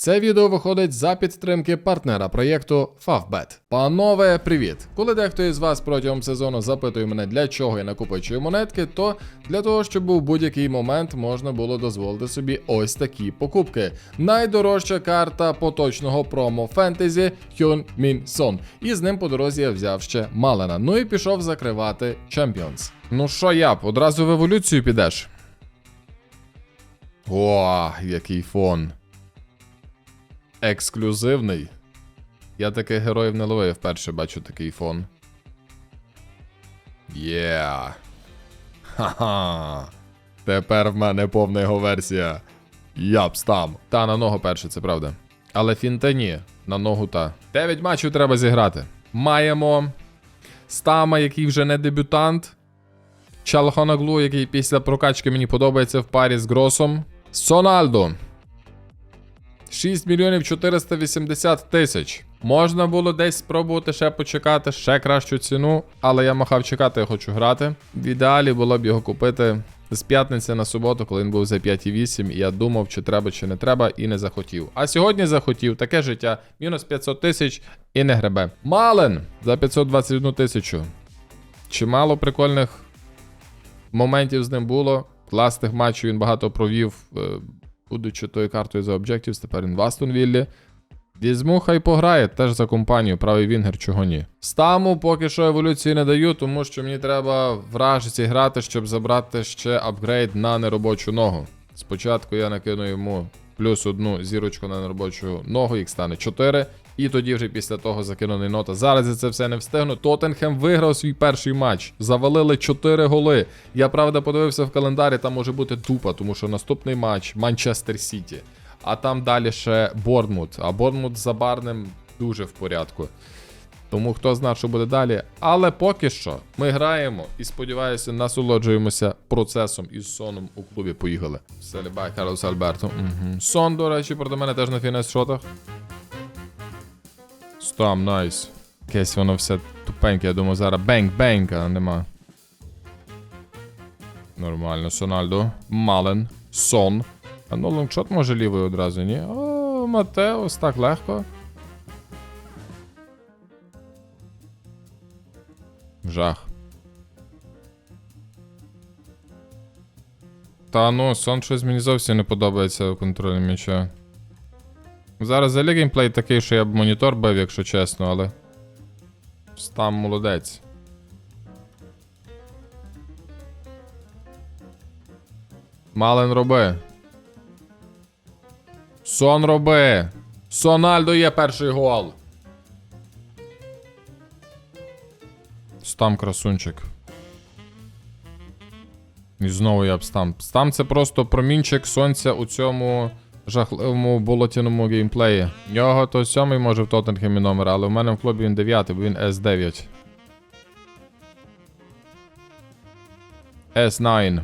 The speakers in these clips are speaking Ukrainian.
Це відео виходить за підтримки партнера проєкту Favbet. Панове, привіт! Коли дехто із вас протягом сезону запитує мене, для чого я накопичую монетки, то для того, щоб у будь-який момент можна було дозволити собі ось такі покупки. Найдорожча карта поточного промо фентезі Hyun Min Son. І з ним по дорозі я взяв ще Малена. Ну і пішов закривати Champions. Ну що, я одразу в еволюцію підеш? О, який фон. Ексклюзивний. Я таких героїв не ловив, вперше бачу такий фон. Є. Ха-ха. Тепер в мене повна його версія. Япс там. Та на ногу перше, це правда. Але фінта ні. На ногу та. 9 матчів треба зіграти. Маємо Стама, який вже не дебютант. Чалхонаглу, який після прокачки мені подобається в парі з Гросом. Сональдо. 6 мільйонів 480 тисяч. Можна було десь спробувати ще почекати ще кращу ціну, але я махав чекати, я хочу грати. В ідеалі було б його купити з п'ятниці на суботу, коли він був за 5,8. І я думав, чи треба, чи не треба, і не захотів. А сьогодні захотів таке життя. Мінус 500 тисяч і не гребе. Мален за 521 тисячу. Чимало прикольних моментів з ним було. Класних матчів він багато провів, е, будучи тою картою за Objectives, тепер він в Астонвіллі. Візьму, хай пограє теж за компанію, правий Вінгер, чого ні. Стаму поки що еволюції не даю, тому що мені треба вражці грати, щоб забрати ще апгрейд на неробочу ногу. Спочатку я накину йому плюс одну зірочку на неробочу ногу, їх стане 4. І тоді вже після того закинуний нота. Зараз я це все не встигну. Тоттенхем виграв свій перший матч. Завалили 4 голи. Я правда подивився в календарі, там може бути тупа, тому що наступний матч Манчестер Сіті. А там далі ще Борнмут. А Борнмут за барним дуже в порядку. Тому хто знає, що буде далі. Але поки що ми граємо і сподіваюся, насолоджуємося процесом із соном у клубі. Поїхали. Селібай, Карлос Альберто. Угу. Сон, до речі, проти мене теж на фінес шотах. Стам, найс. Якесь воно все тупеньке, я думаю, зараз бенг-бенг, а нема. Нормально, Сональдо. Мален. Сон. А ну лонгшот може лівою одразу, ні? О, Матеус, так легко. Жах. Та ну, сон щось мені зовсім не подобається у контролі м'яча. Зараз взагалі геймплей такий, що я б монітор бив, якщо чесно, але. Стам молодець. Мален роби. Сон роби. Сональдо є перший гол. Стам красунчик. І знову я б стам. Стам це просто промінчик сонця у цьому жахливому болотяному геймплеї. В нього то сьомий може в Тоттенхемі номер, але в мене в клубі він дев'ятий, бо він S9. S9.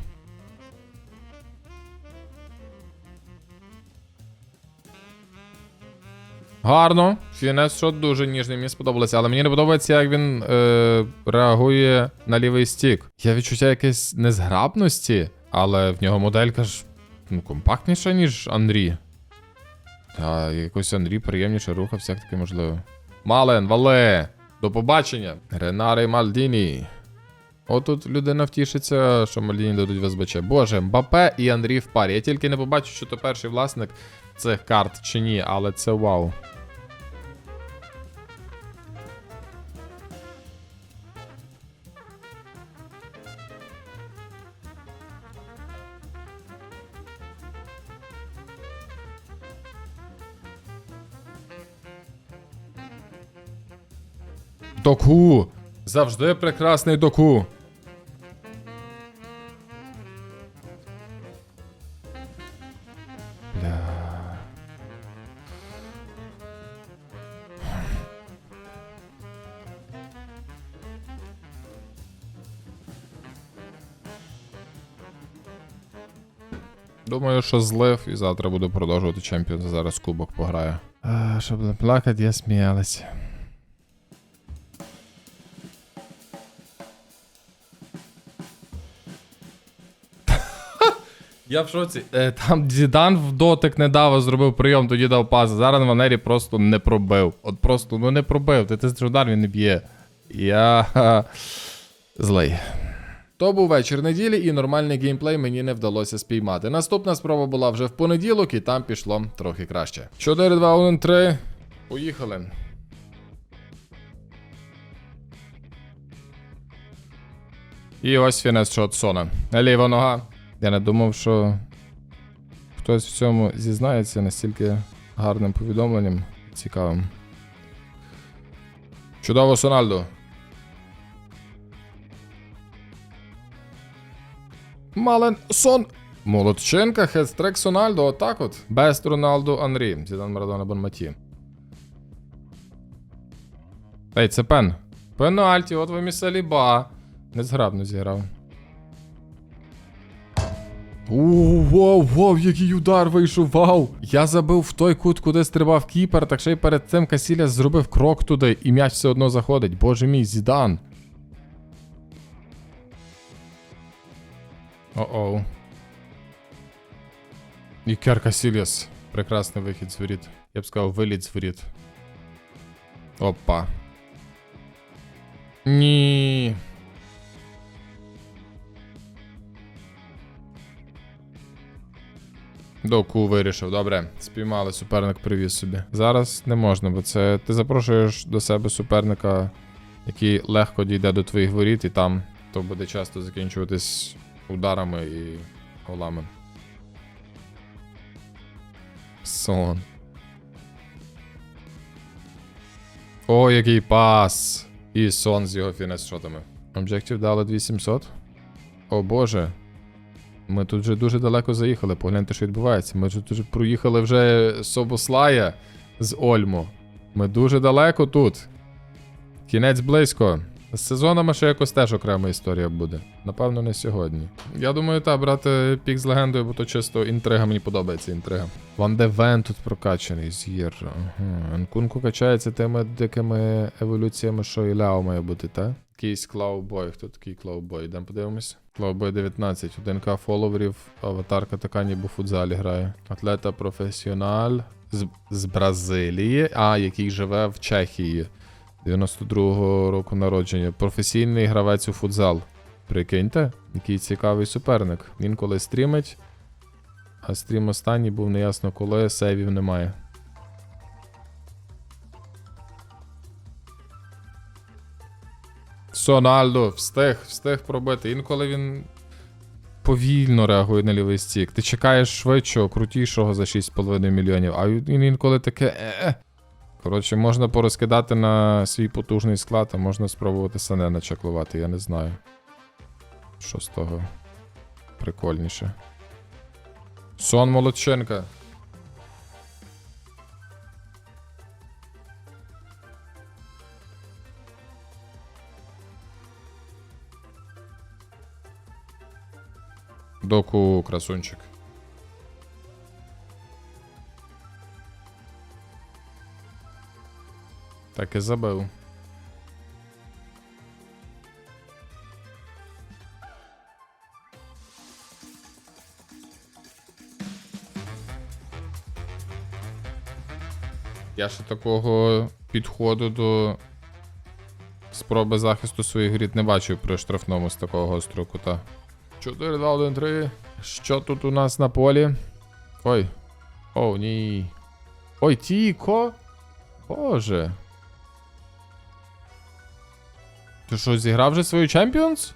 Гарно. Фінес шот дуже ніжний, мені сподобалося, але мені не подобається, як він е, реагує на лівий стік. Я відчуття якесь незграбності, але в нього моделька ж ну, компактніша, ніж Андрі. Та якось Андрій приємніше рухався, як таке можливо. Мален, вале! До побачення! Ренари Мальдіні. Отут людина втішиться, що Мальдіні дадуть в СБЧ. Боже, Мбапе і Андрій в парі. Я тільки не побачу, що то перший власник цих карт чи ні, але це вау. Доку! Завжди прекрасний доку. Думаю, що злив і завтра буду продовжувати чемпіон. Зараз кубок пограю. А, щоб не плакати, я сміялась. Я в шоці. Е, там Зідан в дотик не дав, а зробив прийом, тоді дав пас. Зараз Ванері просто не пробив. От просто ну не пробив. Ти ти удар він не б'є. Я злий. То був вечір неділі, і нормальний геймплей мені не вдалося спіймати. Наступна спроба була вже в понеділок, і там пішло трохи краще. 4, 2, 1, 3. Поїхали. І ось фінес шот Сона. Ліва нога. Я не думав, що хтось в цьому зізнається настільки гарним повідомленням. Цікавим. Чудово, Сональдо. Мален Сон. Молодчинка, хедстрек Сональдо, отак от. Бест Роналду Анрі. Зідан Марадона Бонматі. Ей, це пен. Пенальті, от вам і Саліба. Незграбно зіграв. Оу, вау, вау, який удар вийшов, вау! Я забив в той кут, куди стрибав кіпер, так ще й перед цим Касіля зробив крок туди, і м'яч все одно заходить. Боже мій, зідан. О-оу. Ікер Касіліас. Прекрасний вихід з воріт. Я б сказав, виліт з воріт. Опа. Ні. Доку вирішив, добре. Спіймали, суперник привіз собі. Зараз не можна, бо це ти запрошуєш до себе суперника, який легко дійде до твоїх воріт, і там то буде часто закінчуватись ударами і голами. Сон. О, який пас! І сон з його фінес-шотами. Об'єктив дали 2700. О боже. Ми тут вже дуже далеко заїхали. Погляньте, що відбувається. Ми тут проїхали вже Собослая з Ольму. Ми дуже далеко тут. Кінець близько. З сезонами ще якось теж окрема історія буде. Напевно, не сьогодні. Я думаю, та брати пік з легендою, бо то чисто інтрига, мені подобається інтрига. Ван де Вен тут прокачаний з'їр. Ага. Анкунку качається тими дикими еволюціями, що і Ляо має бути, так? Якийсь Клаубой. Хто такий Клаубой? Йдемо подивимось. Клаубой 19. 1К фоловерів. Аватарка така ніби в футзалі грає. Атлета професіональ з, з Бразилії, а який живе в Чехії. 92-го року народження. Професійний гравець у футзал. Прикиньте, який цікавий суперник. Він коли стрімить, а стрім останній був неясно коли, сейвів немає. Сональдо, встиг, встиг пробити. Інколи він повільно реагує на лівий стік. Ти чекаєш швидшого, крутішого за 6,5 мільйонів, а він інколи таке. е Коротше, можна порозкидати на свій потужний склад, а можна спробувати сане начаклувати, я не знаю. Що з того прикольніше. Сон молодчинка. Доку красунчик. Так і забив. Я ще такого підходу до спроби захисту своїх грід не бачив при штрафному з такого гострого кута. 4, 2, 1, 3. Що тут у нас на полі? Ой. О, ні. Ой, Тіко. Боже. Ти що, зіграв вже свою Champions?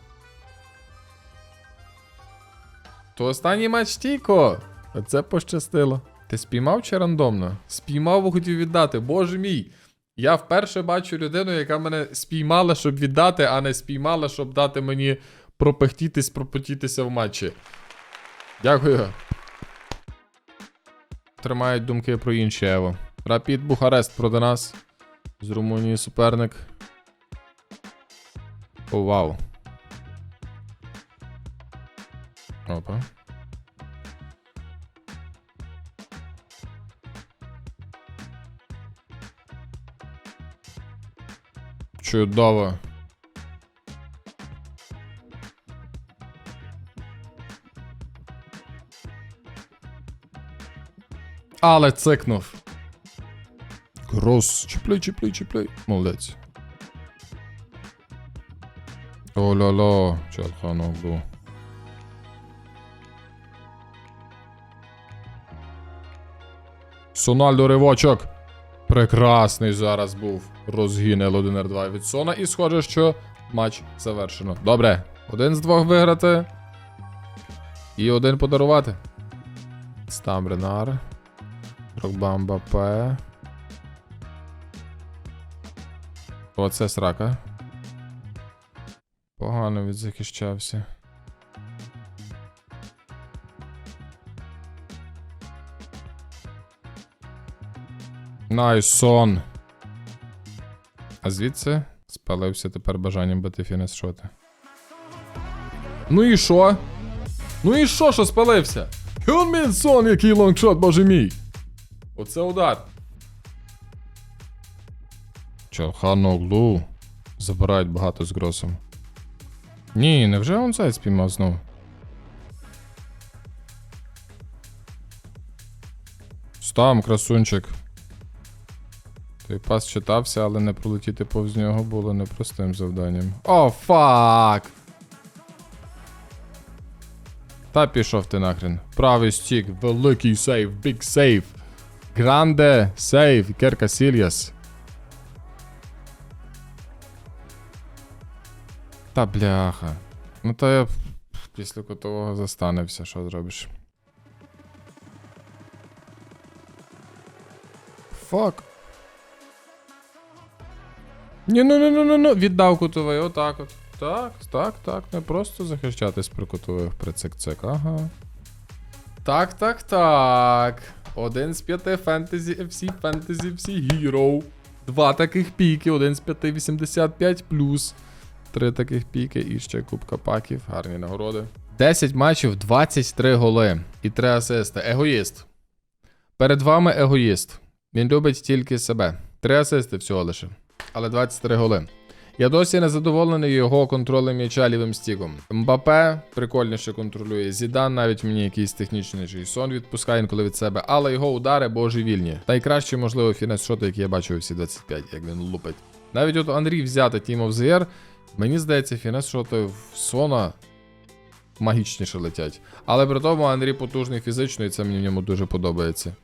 То останній матч Тіко. Оце пощастило. Ти спіймав чи рандомно? Спіймав, хотів віддати. Боже мій. Я вперше бачу людину, яка мене спіймала, щоб віддати, а не спіймала, щоб дати мені пропехтітись, пропотітися в матчі. Дякую. Тримають думки про інші Ево. Рапід Бухарест проти нас. З Румунії суперник. О, вау. Опа. Чудово. Але цикнув. Крос. Чіпляй, чіпляй, чіпляй. Молодець. О-ля-ля, Сональдо ривочок. Прекрасний зараз був розгін L1R2 від Сона. І схоже, що матч завершено. Добре. Один з двох виграти. І один подарувати. Стам Ренар. Рокбамба П. Оце срака. Погано відзахищався. Найсон. А звідси спалився тепер бажанням бити фінес шоти. Ну і що? Ну і що, що спалився? Хюнмін Сон, який лонгшот, боже мій! Оце удар. Чалханоглу. Забирають багато з гросом. Ні, невже он зайць спіймав знову? Стам, красунчик. Той пас читався, але не пролетіти повз нього було непростим завданням. О, фак! Та пішов ти нахрен. Правий стік, великий сейв, бig сейв. Гранде сейв, Керка Сільяс. Та бляха. Ну та я після котового застаневся, що зробиш. Фак. Ні, ну ну ну ну ну віддав кутовий, отак от. Так, так, так, не просто захищатись при кутових при цик-цик, ага. Так, так, так. Один з п'яти фентезі FC, фентезі FC Hero. Два таких піки, один з п'яти 85 плюс. Три таких піки і ще кубка паків. Гарні нагороди. 10 матчів, 23 голи і 3 асисти. Егоїст. Перед вами егоїст. Він любить тільки себе. Три асисти всього лише. Але 23 голи. Я досі не задоволений його контролем м'яча лівим стіком. Мбапе прикольніше контролює. Зідан навіть мені якийсь технічніший сон відпускає інколи від себе, але його удари божевільні. Найкраще, можливо, фінес шоти, який я бачив у всі 25, як він лупить. Навіть от Андрій взяти Team of the Year, мені здається, фінес шоти в Сона магічніше летять. Але при тому Андрій потужний фізично, і це мені в ньому дуже подобається.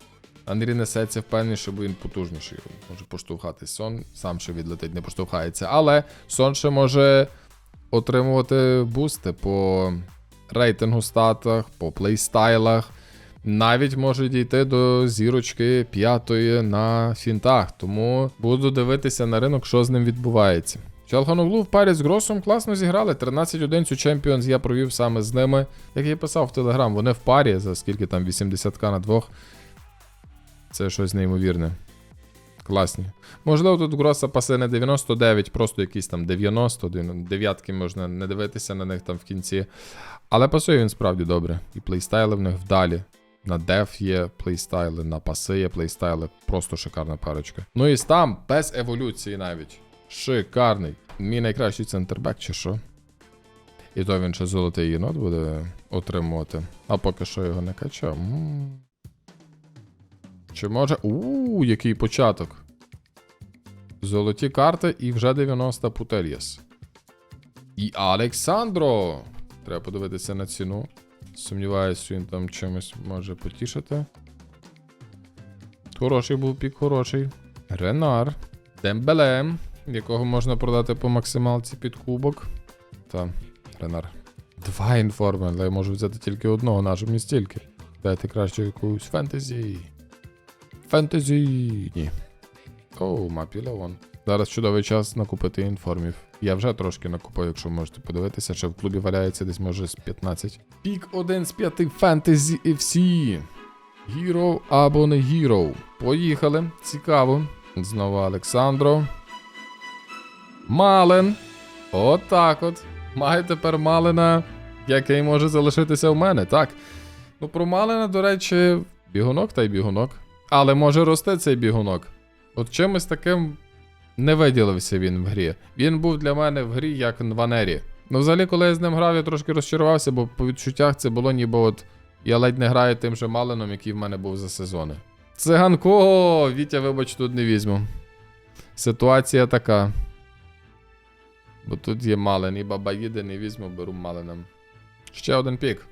Андрій несеться впевненіше, бо він потужніший. Може поштовхати сон, сам ще відлетить, не поштовхається. Але сон ще може отримувати бусти по рейтингу статах, по плейстайлах. Навіть може дійти до зірочки п'ятої на фінтах. Тому буду дивитися на ринок, що з ним відбувається. Чалханоглу в парі з Гросом класно зіграли. 13-1 цю Champions я провів саме з ними. Як я писав в Телеграм, вони в парі, за скільки там 80к на двох. Це щось неймовірне. Класні. Можливо, тут Гроса пасе не 99, просто якісь там 90, дин- дев'ятки можна не дивитися на них там в кінці. Але пасує він справді добре. І плейстайли в них вдалі. На деф є плейстайли, на паси є плейстайли. Просто шикарна парочка. Ну і стам без еволюції навіть. Шикарний. Мій найкращий центрбек, чи що? І то він ще золотий єнот буде отримувати. А поки що його не качав. Чи може. Ууу, який початок. Золоті карти і вже 90 Путельєс. І Александро. Треба подивитися на ціну. Сумніваюсь, він там чимось може потішити. Хороший був пік, хороший. Ренар. Дембеле, якого можна продати по максималці під кубок. Та, Ренар. Два інформи, але я можу взяти тільки одного, нажу мені стільки. Дайте краще якусь фентезі. Фентезі. Ні. Оу, мапі Зараз чудовий час накупити інформів. Я вже трошки накупив, якщо можете подивитися, ще в клубі валяється десь може з 15. Пік 1 з 5 Fantasy FC. Hero або не Hero. Поїхали. Цікаво. Знову Олександро. Мален. Отак от. Маю тепер Малена, який може залишитися в мене, так. Ну, про Малена, до речі, бігунок та й бігунок. Але може рости цей бігунок. От чимось таким не виділився він в грі. Він був для мене в грі як Нванері. Ну, взагалі, коли я з ним грав, я трошки розчарувався, бо по відчуттях це було ніби от я ледь не граю тим же Маленом, який в мене був за сезони. Циганко! Вітя, вибач, тут не візьму. Ситуація така. Бо тут є малин, і баба їде, не візьму, беру малином. Ще один пік.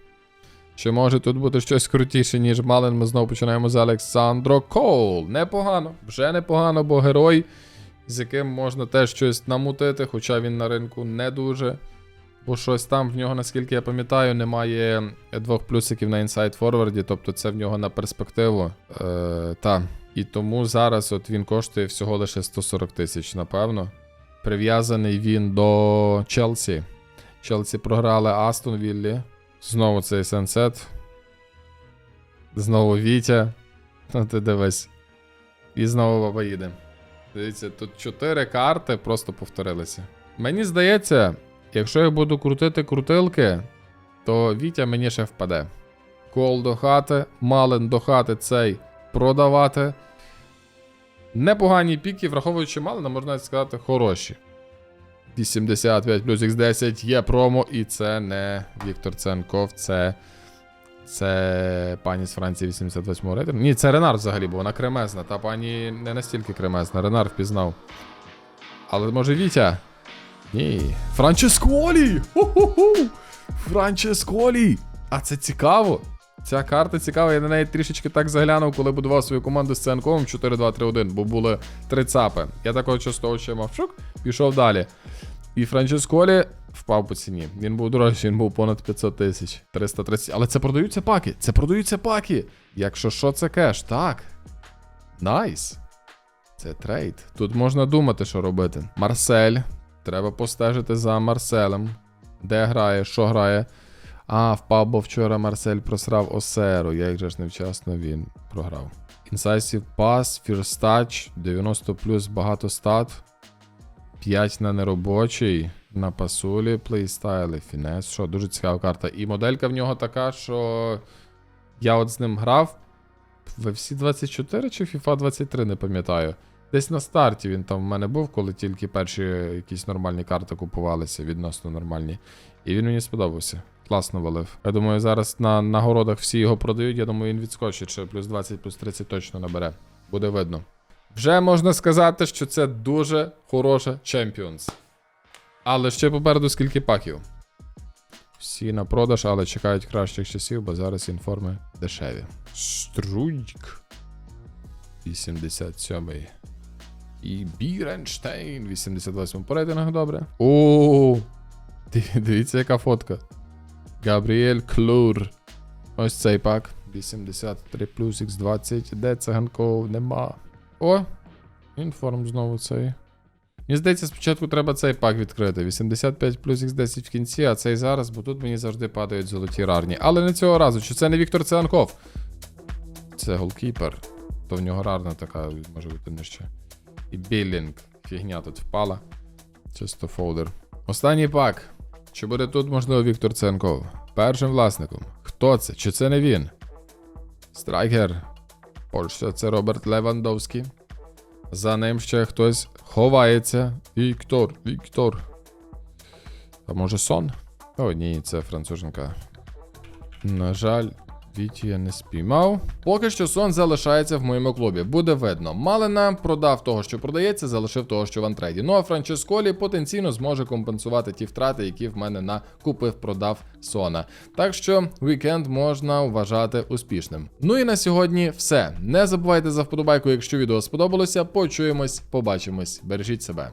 Чи може тут бути щось крутіше, ніж Малин? Ми знову починаємо з Олександро Коул. Непогано, вже непогано, бо герой, з яким можна теж щось намутити, хоча він на ринку не дуже. Бо щось там в нього, наскільки я пам'ятаю, немає двох плюсиків на інсайд форварді, тобто це в нього на перспективу. Е, та. І тому зараз от він коштує всього лише 140 тисяч, напевно. Прив'язаний він до Челсі. Челсі програли Астон Віллі. Знову цей сенсет. Знову Вітя. Ну ти дивись. І знову баба їде. Дивіться, тут чотири карти просто повторилися. Мені здається, якщо я буду крутити крутилки, то Вітя мені ще впаде. Кол до хати, Малин до хати цей продавати. Непогані піки, враховуючи Малина, можна сказати, хороші. 85 плюс X10 є промо, і це не Віктор Ценков, це. Це пані з Франції 88 рейтингу. Ні, це Ренар взагалі, бо вона кремезна. Та пані не настільки кремезна. Ренар впізнав. Але може Вітя? Ні. Франческолі! Франческолі! А це цікаво. Ця карта цікава, я на неї трішечки так заглянув, коли будував свою команду з Ценковим 4-2-3-1, бо були три цапи. Я такого часто ще мав шок, пішов далі. І Франческолі впав по ціні. Він був дорожчий, він був понад 500 тисяч. 330. Але це продаються паки. Це продаються паки. Якщо що, це кеш, так. Найс. Це трейд. Тут можна думати, що робити. Марсель. Треба постежити за Марселем. Де грає, що грає. А, впав, бо вчора Марсель просрав Осеру. Як же ж невчасно він програв. Pass, First Touch, 90 плюс багато стат. 5 на неробочий. На пасулі, плейстайли, фінес. Що, дуже цікава карта. І моделька в нього така, що я от з ним грав в FC 24 чи FIFA 23, не пам'ятаю. Десь на старті він там в мене був, коли тільки перші якісь нормальні карти купувалися, відносно нормальні. І він мені сподобався. Класно валив. Я думаю, зараз на нагородах всі його продають. Я думаю, він відскочить ще плюс 20, плюс 30 точно набере. Буде видно. Вже можна сказати, що це дуже хороша Champions. Але ще попереду скільки паків. Всі на продаж, але чекають кращих часів, бо зараз інформи дешеві. Струйк. 87-й. І Біренштейн. 88 по рейтингах, добре. О, дивіться, яка фотка. Габріель Клур. Ось цей пак. 83 плюс X20. Де циганков? Нема. О! Інформ знову цей. Мені здається, спочатку треба цей пак відкрити. 85 плюс X10 в кінці, а цей зараз, бо тут мені завжди падають золоті рарні. Але не цього разу, чи це не Віктор Циганков? Це голкіпер. То в нього рарна така, може бути нижче. І білінг. Фігня тут впала. Чисто фолдер. Останній пак. Чи буде тут, можливо, Віктор Ценков? Першим власником. Хто це? Чи це не він? Страйкер. Польща, це Роберт Левандовський. За ним ще хтось ховається. Віктор, Віктор. А може сон? О, ні, це француженка. На жаль, Віті я не спіймав. Поки що сон залишається в моєму клубі. Буде видно. Малина продав того, що продається, залишив того, що в антрейді. Ну а Франческолі потенційно зможе компенсувати ті втрати, які в мене на купив-продав сона. Так що вікенд можна вважати успішним. Ну і на сьогодні все. Не забувайте за вподобайку, якщо відео сподобалося. Почуємось, побачимось. Бережіть себе.